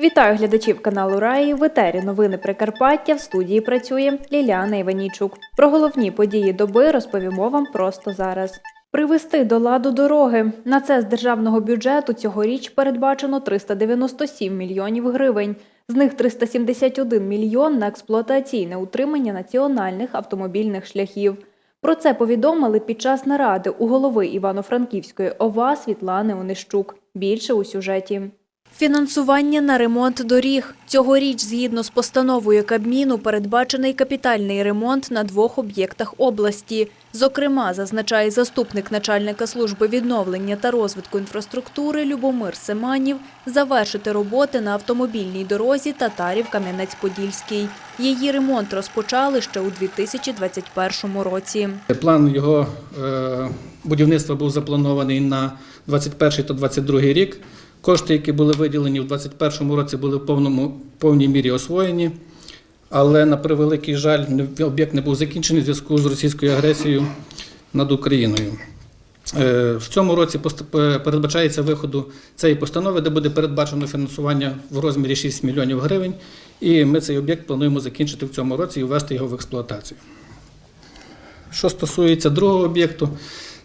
Вітаю глядачів каналу Раї. В етері новини Прикарпаття. В студії працює Ліліана Іванійчук. Про головні події доби розповімо вам просто зараз. Привести до ладу дороги. На це з державного бюджету цьогоріч передбачено 397 мільйонів гривень. З них 371 мільйон на експлуатаційне утримання національних автомобільних шляхів. Про це повідомили під час наради у голови Івано-Франківської ОВА Світлани Онищук. Більше у сюжеті. Фінансування на ремонт доріг. Цьогоріч, згідно з постановою Кабміну, передбачений капітальний ремонт на двох об'єктах області. Зокрема, зазначає заступник начальника служби відновлення та розвитку інфраструктури Любомир Семанів, завершити роботи на автомобільній дорозі Татарів-Кам'янець-Подільський. Її ремонт розпочали ще у 2021 році. План його е, будівництва був запланований на 21 та 22 рік. Кошти, які були виділені в 2021 році, були в повному повній мірі освоєні. Але на превеликий жаль, об'єкт не був закінчений в зв'язку з російською агресією над Україною. Е, В цьому році е, передбачається виходу цієї постанови, де буде передбачено фінансування в розмірі 6 мільйонів гривень. І ми цей об'єкт плануємо закінчити в цьому році і ввести його в експлуатацію. Що стосується другого об'єкту,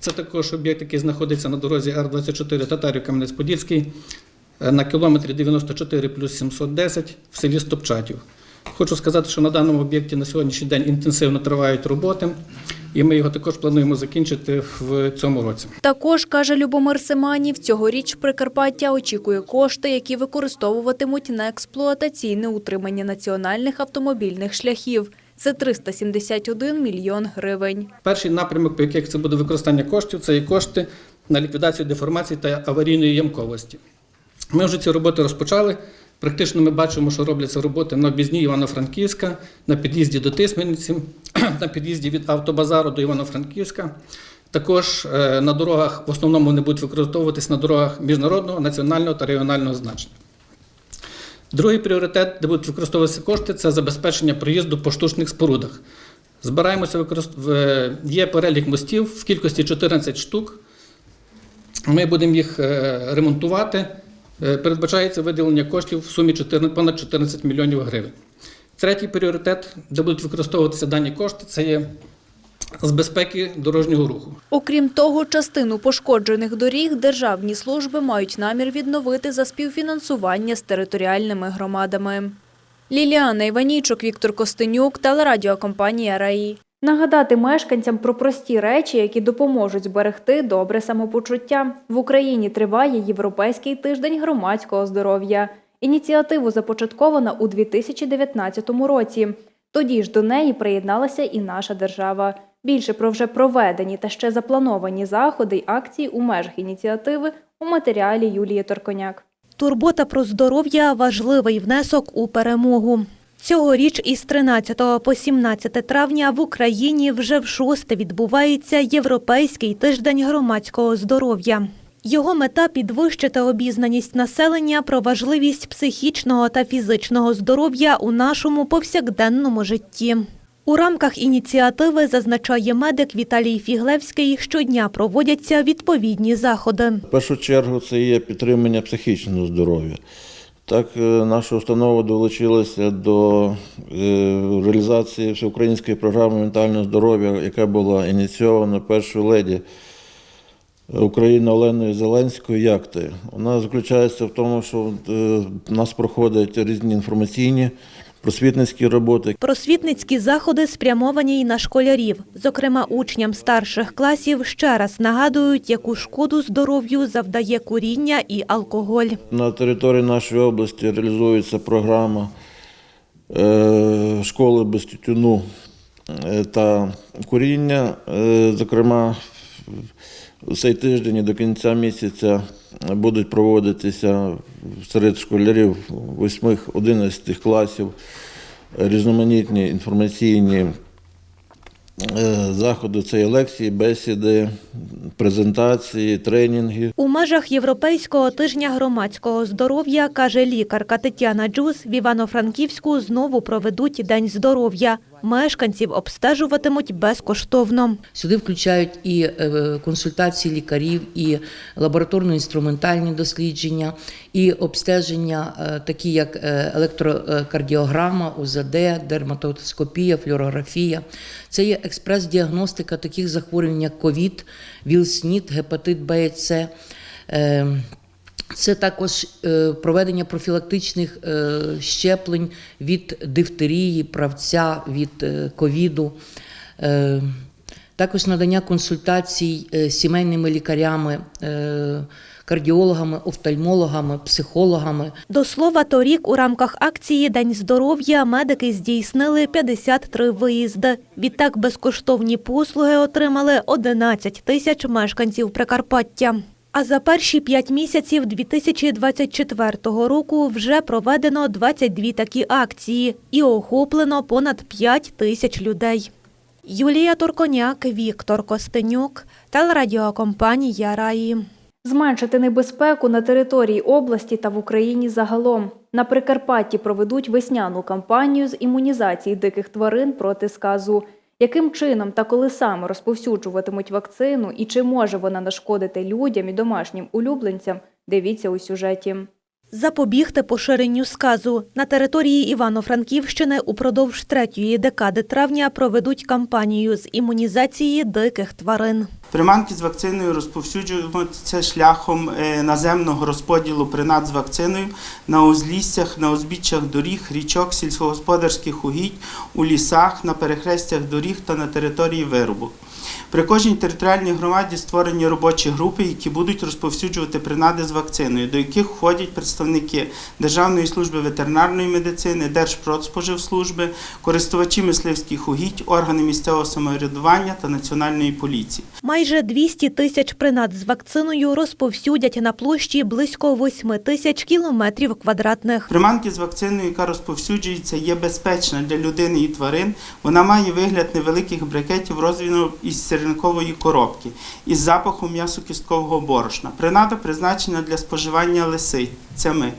це також об'єкт, який знаходиться на дорозі Р-24 Татарів Кам'янець-Подільський е, на кілометрі 94 плюс 710 в селі Стопчатів. Хочу сказати, що на даному об'єкті на сьогоднішній день інтенсивно тривають роботи, і ми його також плануємо закінчити в цьому році. Також, каже Любомир Семанів, цьогоріч Прикарпаття очікує кошти, які використовуватимуть на експлуатаційне утримання національних автомобільних шляхів. Це 371 мільйон гривень. Перший напрямок, по яких це буде використання коштів, це є кошти на ліквідацію деформації та аварійної ямковості. Ми вже ці роботи розпочали. Практично ми бачимо, що робляться роботи на об'їзні Івано-Франківська, на під'їзді до Тисмениці, на під'їзді від автобазару до Івано-Франківська. Також е, на дорогах в основному вони будуть використовуватись на дорогах міжнародного, національного та регіонального значення. Другий пріоритет, де будуть використовуватися кошти, це забезпечення проїзду по штучних спорудах. Збираємося використ... Є перелік мостів в кількості 14 штук. Ми будемо їх е, ремонтувати. Е, Передбачається виділення коштів в сумі 14 понад 14 мільйонів гривень. Третій пріоритет, де будуть використовуватися дані кошти, це є з безпеки дорожнього руху. Окрім того, частину пошкоджених доріг державні служби мають намір відновити за співфінансування з територіальними громадами. Ліліана Іванійчук, Віктор Костенюк, телерадіокомпанія РАІ. Нагадати мешканцям про прості речі, які допоможуть зберегти добре самопочуття. В Україні триває Європейський тиждень громадського здоров'я. Ініціативу започатковано у 2019 році. Тоді ж до неї приєдналася і наша держава. Більше про вже проведені та ще заплановані заходи й акції у межах ініціативи у матеріалі Юлії Торконяк. Турбота про здоров'я важливий внесок у перемогу. Цьогоріч із 13 по 17 травня в Україні вже в шосте відбувається Європейський тиждень громадського здоров'я. Його мета підвищити обізнаність населення про важливість психічного та фізичного здоров'я у нашому повсякденному житті. У рамках ініціативи, зазначає медик Віталій Фіглевський, щодня проводяться відповідні заходи. В першу чергу це є підтримання психічного здоров'я. Так, е, наша установа долучилася до е, реалізації всеукраїнської програми ментального здоров'я, яка була ініційована першою леді України Оленою Зеленською. Як ти? Вона заключається в тому, що е, у нас проходять різні інформаційні просвітницькі роботи, Просвітницькі заходи спрямовані й на школярів. Зокрема, учням старших класів ще раз нагадують, яку шкоду здоров'ю завдає куріння і алкоголь. На території нашої області реалізується програма е, школи без тютюну е, та куріння. Е, Зокрема, цей тиждень і до кінця місяця будуть проводитися серед школярів 8-11 класів різноманітні інформаційні е, заходу це є лекції, бесіди, презентації, тренінги. У межах Європейського тижня громадського здоров'я, каже лікарка Тетяна Джус, в Івано-Франківську знову проведуть День здоров'я. Мешканців обстежуватимуть безкоштовно. Сюди включають і е, консультації лікарів, і лабораторно-інструментальні дослідження, і обстеження, е, такі як е, електрокардіограма, УЗД, дерматоскопія, флюорографія. Це є експрес-діагностика таких захворювань, як ковід, ВІЛ-СНІД, гепатит Б і С. Це також е, проведення профілактичних е, щеплень від дифтерії, правця, від е, ковіду. Також надання консультацій сімейними лікарями, кардіологами, офтальмологами, психологами. До слова, торік у рамках акції День здоров'я медики здійснили 53 виїзди. Відтак безкоштовні послуги отримали 11 тисяч мешканців Прикарпаття. А за перші п'ять місяців 2024 року вже проведено 22 такі акції і охоплено понад 5 тисяч людей. Юлія Турконяк, Віктор Костенюк, телерадіокомпанія Раї. Зменшити небезпеку на території області та в Україні загалом. На Прикарпатті проведуть весняну кампанію з імунізації диких тварин проти сказу. Яким чином та коли саме розповсюджуватимуть вакцину і чи може вона нашкодити людям і домашнім улюбленцям, дивіться у сюжеті. Запобігти поширенню сказу на території Івано-Франківщини упродовж третьої декади травня проведуть кампанію з імунізації диких тварин. Приманки з вакциною розповсюджуються шляхом е, наземного розподілу принад з вакциною на узліссях, на узбіччях доріг, річок, сільськогосподарських угідь, у лісах, на перехрестях доріг та на території виробу. При кожній територіальній громаді створені робочі групи, які будуть розповсюджувати принади з вакциною, до яких входять представники Державної служби ветеринарної медицини, Держпродспоживслужби, користувачі мисливських угідь, органи місцевого самоврядування та національної поліції. Майже 200 тисяч принад з вакциною розповсюдять на площі близько 8 тисяч кілометрів квадратних. Приманки з вакциною, яка розповсюджується, є безпечна для людини і тварин. Вона має вигляд невеликих брикетів розміром із сірникової коробки із запахом м'ясо-кісткового борошна. Принада призначена для споживання лисицями.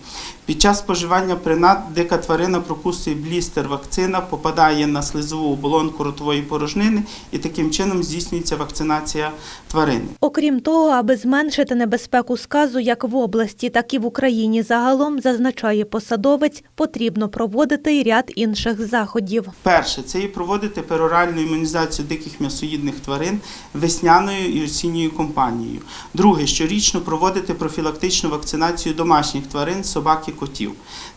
Під час споживання принад дика тварина прокусує блістер вакцина, попадає на слизову оболонку ротової порожнини і таким чином здійснюється вакцинація тварини. Окрім того, аби зменшити небезпеку сказу як в області, так і в Україні загалом, зазначає посадовець, потрібно проводити й ряд інших заходів. Перше, це є проводити пероральну імунізацію диких м'ясоїдних тварин весняною і осінньою кампанією. Друге, щорічно проводити профілактичну вакцинацію домашніх тварин, собак і котів.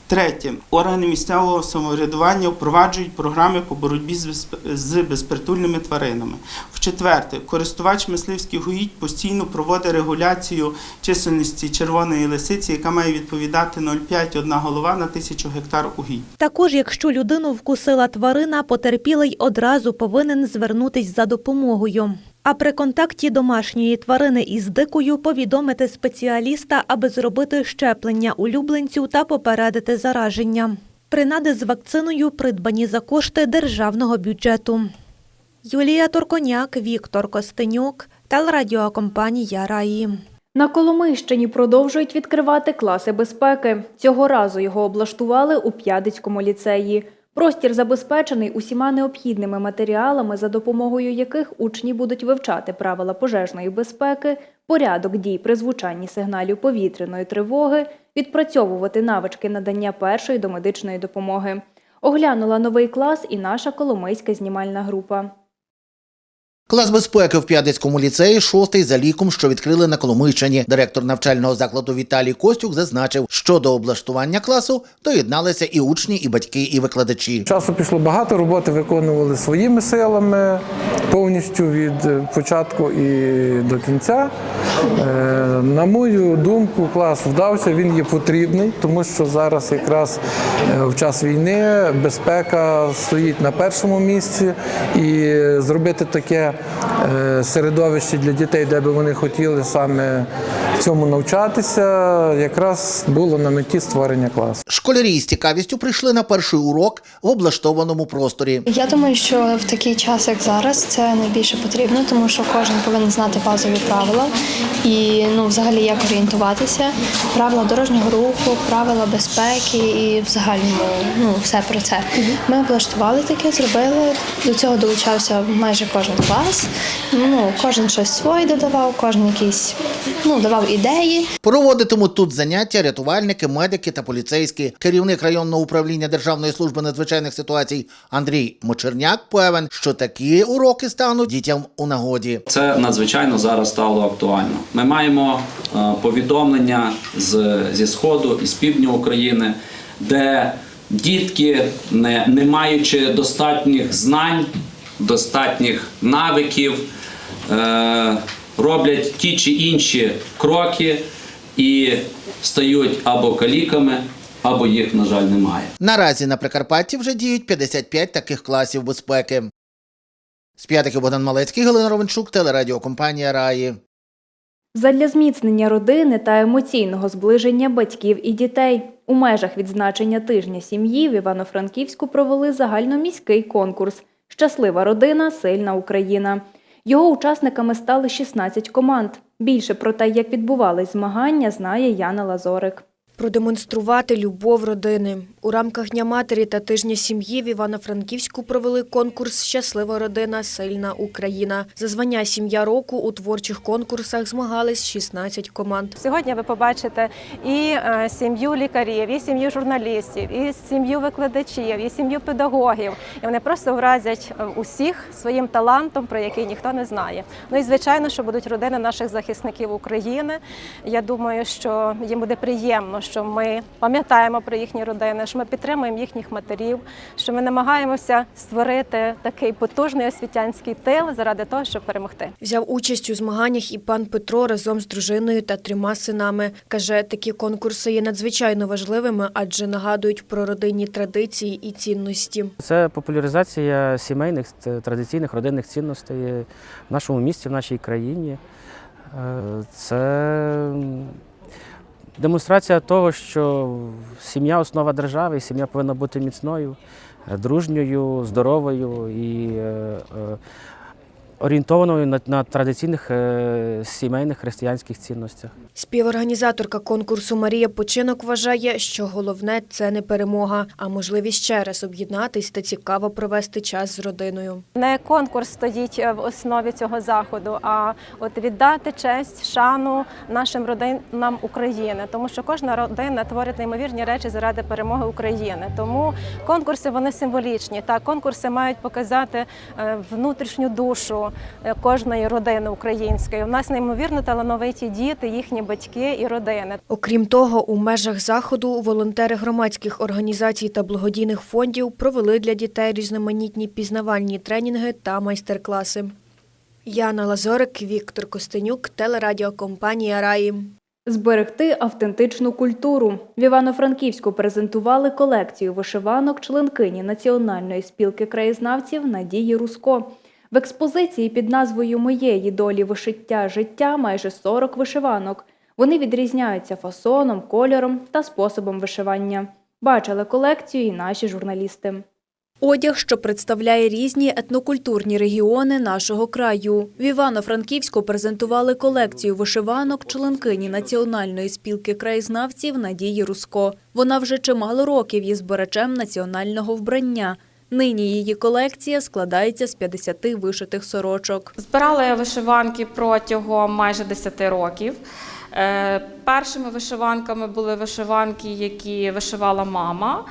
Третє, органи місцевого самоврядування впроваджують програми по боротьбі з безпритульними тваринами. В-четверте, користувач мисливських угідь постійно проводить регуляцію чисельності червоної лисиці, яка має відповідати 0,5 одна голова на тисячу гектар угідь. Також, якщо людину вкусила тварина, потерпілий одразу повинен звернутись за допомогою. А при контакті домашньої тварини із дикою повідомити спеціаліста, аби зробити щеплення улюбленцю та попередити зараження. Принади з вакциною придбані за кошти державного бюджету. Юлія Торконяк, Віктор Костенюк, телерадіокомпанія Раї. На Коломийщині продовжують відкривати класи безпеки. Цього разу його облаштували у П'ядицькому ліцеї. Простір забезпечений усіма необхідними матеріалами, за допомогою яких учні будуть вивчати правила пожежної безпеки, порядок дій при звучанні сигналів повітряної тривоги, відпрацьовувати навички надання першої домедичної допомоги. Оглянула новий клас і наша Коломийська знімальна група. Клас безпеки в П'ядицькому ліцеї шостий за ліком, що відкрили на Коломийщині. Директор навчального закладу Віталій Костюк зазначив, що до облаштування класу доєдналися і учні, і батьки, і викладачі. Часу пішло багато, роботи виконували своїми силами повністю від початку і до кінця. Е, На мою думку, клас вдався, він є потрібний, тому що зараз якраз е, в час війни безпека стоїть на першому місці і зробити таке е, середовище для дітей, де би вони хотіли саме цьому навчатися, якраз було на меті створення класу. Школярі з цікавістю прийшли на перший урок в облаштованому просторі. Я думаю, що в такий час, як зараз, це найбільше потрібно, тому що кожен повинен знати базові правила і ну, взагалі як орієнтуватися, правила дорожнього руху, правила безпеки і взагалі ну, все про це. Ми облаштували таке, зробили. До цього долучався майже кожен клас. Ну, кожен щось своє додавав, кожен якийсь ну, давав ідеї. Проводитимуть тут заняття рятувальники, медики та поліцейські. Керівник районного управління Державної служби надзвичайних ситуацій Андрій Мочерняк певен, що такі уроки стануть дітям у нагоді. Це надзвичайно зараз стало актуально. Ми маємо е, повідомлення з, зі сходу і з півдня України, де дітки, не, не маючи достатніх знань, достатніх навиків, е, роблять ті чи інші кроки і стають або каліками, або їх, на жаль, немає. Наразі на Прикарпатті вже діють 55 таких класів безпеки. З п'ятиків Богдан Малецький, Галина Ровенчук, телерадіокомпанія Раї. Задля зміцнення родини та емоційного зближення батьків і дітей у межах відзначення тижня сім'ї в Івано-Франківську провели загальноміський конкурс Щаслива родина, сильна Україна. Його учасниками стали 16 команд. Більше про те, як відбувались змагання, знає Яна Лазорик. Продемонструвати любов родини. У рамках Дня матері та тижня сім'ї в Івано-Франківську провели конкурс Щаслива родина, сильна Україна. За звання сім'я року у творчих конкурсах змагались 16 команд. Сьогодні ви побачите і е, сім'ю лікарів, і сім'ю журналістів, і сім'ю викладачів, і сім'ю педагогів. І вони просто вразять е, усіх своїм талантом, про який ніхто не знає. Ну і звичайно, що будуть родини наших захисників України. Я думаю, що їм буде приємно, що ми пам'ятаємо про їхні родини, що ми підтримуємо їхніх матерів, що ми намагаємося створити такий потужний освітянський тил заради того, щоб перемогти. Взяв участь у змаганнях і пан Петро разом з дружиною та трьома синами. Каже, такі конкурси є надзвичайно важливими, адже нагадують про родинні традиції і цінності. Це популяризація сімейних традиційних родинних цінностей в нашому місті, в нашій країні. Е, Це демонстрація того, що сім'я основа держави, сім'я повинна бути міцною, е, дружньою, здоровою і е, е, орієнтованою на, на традиційних е, сімейних християнських цінностях. Співорганізаторка конкурсу Марія Починок вважає, що головне це не перемога, а можливість ще раз об'єднатись та цікаво провести час з родиною. Не конкурс стоїть е, в основі цього заходу, а от віддати честь, шану нашим родинам України, тому що кожна родина творить неймовірні речі заради перемоги України. Тому конкурси вони символічні. Та конкурси мають показати е, внутрішню душу е, кожної родини української. У нас неймовірно талановиті діти, їхні батьки і родини. Окрім того, у межах заходу волонтери громадських організацій та благодійних фондів провели для дітей різноманітні пізнавальні тренінги та майстер-класи. Яна Лазорик, Віктор Костенюк, телерадіокомпанія Раї. Зберегти автентичну культуру. В Івано-Франківську презентували колекцію вишиванок членкині Національної спілки краєзнавців Надії Руско. В експозиції під назвою Моєї долі вишиття життя майже 40 вишиванок. Вони відрізняються фасоном, кольором та способом вишивання. Бачили колекцію і наші журналісти. Одяг, що представляє різні етнокультурні регіони нашого краю. В Івано-Франківську презентували колекцію вишиванок членкині Національної спілки краєзнавців Надії Руско. Вона вже чимало років є збирачем національного вбрання. Нині її колекція складається з 50 вишитих сорочок. Збирала я вишиванки протягом майже 10 років. Е, Першими вишиванками були вишиванки, які вишивала мама.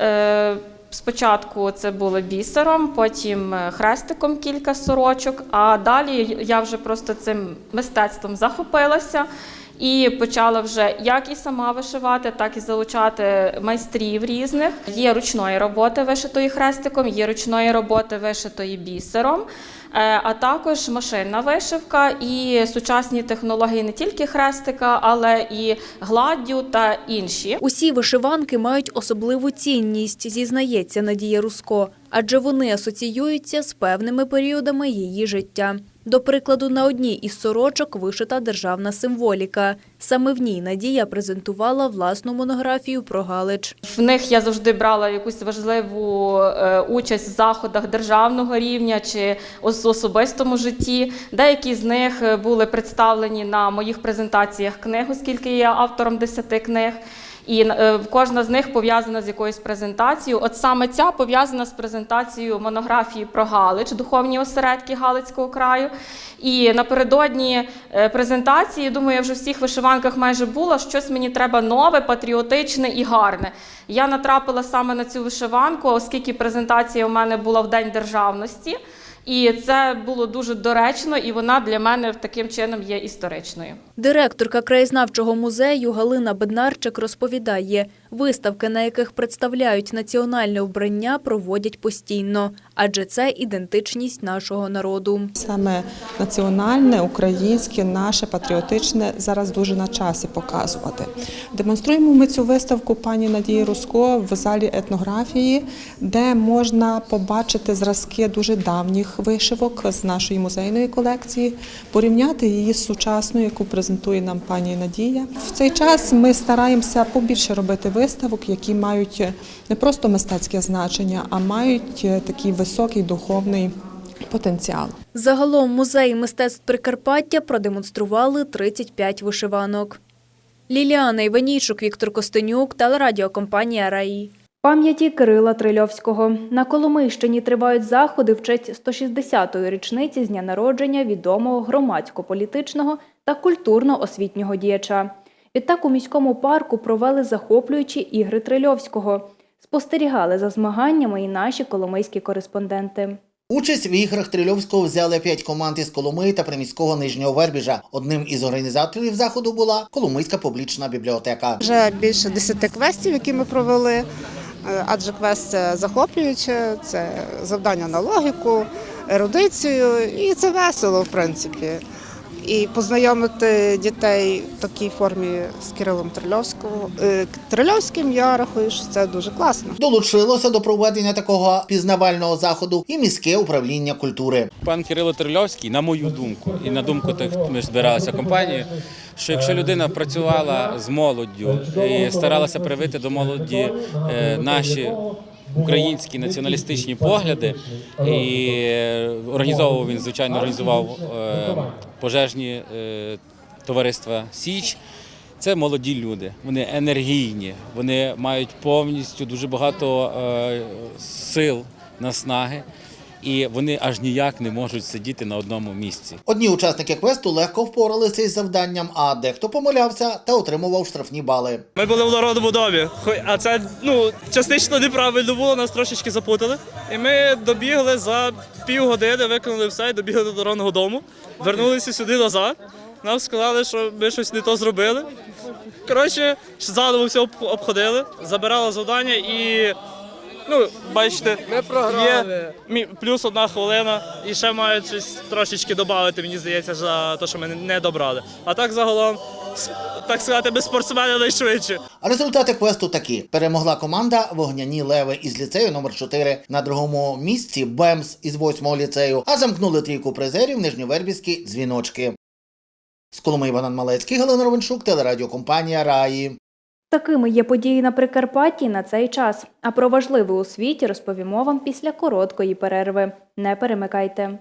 Е, Спочатку це було бісером, потім е, хрестиком кілька сорочок, а далі я вже просто цим мистецтвом захопилася і почала вже як і сама вишивати, так і залучати майстрів різних. Є ручної роботи вишитої хрестиком, є ручної роботи вишитої бісером. Е, А також машинна вишивка і сучасні технології не тільки хрестика, але і гладдю та інші. Усі вишиванки мають особливу цінність, зізнається Надія Руско. адже вони асоціюються з певними періодами її життя. До прикладу, на одній із сорочок вишита державна символіка. Саме в ній Надія презентувала власну монографію про Галич. В них я завжди брала якусь важливу е, участь в заходах державного рівня чи особистому житті. Деякі з них е, були представлені на моїх презентаціях книг, оскільки я автором 10 книг. І е, кожна з них пов'язана з якоюсь презентацією. От саме ця пов'язана з презентацією монографії про Галич, духовні осередки Галицького краю. І напередодні е, презентації, думаю, я вже в всіх вишиванках майже була. Щось мені треба нове, патріотичне і гарне. Я натрапила саме на цю вишиванку, оскільки презентація у мене була в День державності. І це було дуже доречно, і вона для мене таким чином є історичною. Директорка краєзнавчого музею Галина Беднарчик розповідає, виставки, на яких представляють національне вбрання, проводять постійно, адже це ідентичність нашого народу. Саме національне, українське, наше патріотичне зараз дуже на часі показувати. Демонструємо ми цю виставку пані Надії Руско в залі етнографії, де можна побачити зразки дуже давніх вишивок з нашої музейної колекції, порівняти її з сучасною, яку презентує нам пані Надія. В цей час ми стараємося побільше робити виставок, які мають не просто мистецьке значення, а мають такий високий духовний потенціал. Загалом музеї мистецтв Прикарпаття продемонстрували 35 вишиванок. Ліліана Іванійчук, Віктор Костенюк, телерадіокомпанія «Раї». Пам'яті Кирила Трильовського. На Коломийщині тривають заходи в честь 160-ї річниці з дня народження відомого громадсько-політичного та культурно-освітнього діяча. Відтак у міському парку провели захоплюючі ігри Трильовського. Спостерігали за змаганнями і наші коломийські кореспонденти. Участь в іграх Трильовського взяли п'ять команд із Коломиї та приміського Нижнього Вербіжа. Одним із організаторів заходу була Коломийська публічна бібліотека. Вже більше 10 квестів, які ми провели. Е, Адже квест це захоплююче, це завдання на логіку, ерудицію, і це весело, в принципі. І познайомити дітей в такій формі з Кирилом Трильовським, Трильовським, я рахую, що це дуже класно. Долучилося до проведення такого пізнавального заходу і міське управління культури. Пан Кирило Трильовський, на мою думку, і на думку тих, ми ж збиралися компанією, що якщо людина працювала з молоддю і старалася привити до молоді е, наші українські націоналістичні погляди, і е, організовував він, звичайно, організував е, пожежні е, товариства Січ. Це молоді люди, вони енергійні, вони мають повністю дуже багато сил, наснаги, і вони аж ніяк не можуть сидіти на одному місці. Одні учасники квесту легко впоралися із завданням, а дехто помилявся та отримував штрафні бали. Ми були в народному домі, хо- а це ну частично неправильно було, нас трошечки запутали. І ми добігли за півгодини, виконали все і добігли до народного дому, вернулися сюди назад. Нам сказали, що ми щось не то зробили. Коротше, заново все обходили, забирали завдання і. Ну, бачите, є мі- плюс одна хвилина, і ще мають щось трошечки додати, мені здається, за те, що ми не- не добрали. А так загалом, с- так сказати, ми спортсмени найшвидші. А результати квесту такі: перемогла команда Вогняні Леви із ліцею номер 4 на другому місці Бемс із 8-го ліцею, а замкнули трійку призерів нижньовербівські дзвіночки. З Коломи Іван Малецький, Галина Ровеншук, телерадіокомпанія Раї. Такими є події на Прикарпатті на цей час. А про важливе у світі розповімо вам після короткої перерви. Не перемикайте.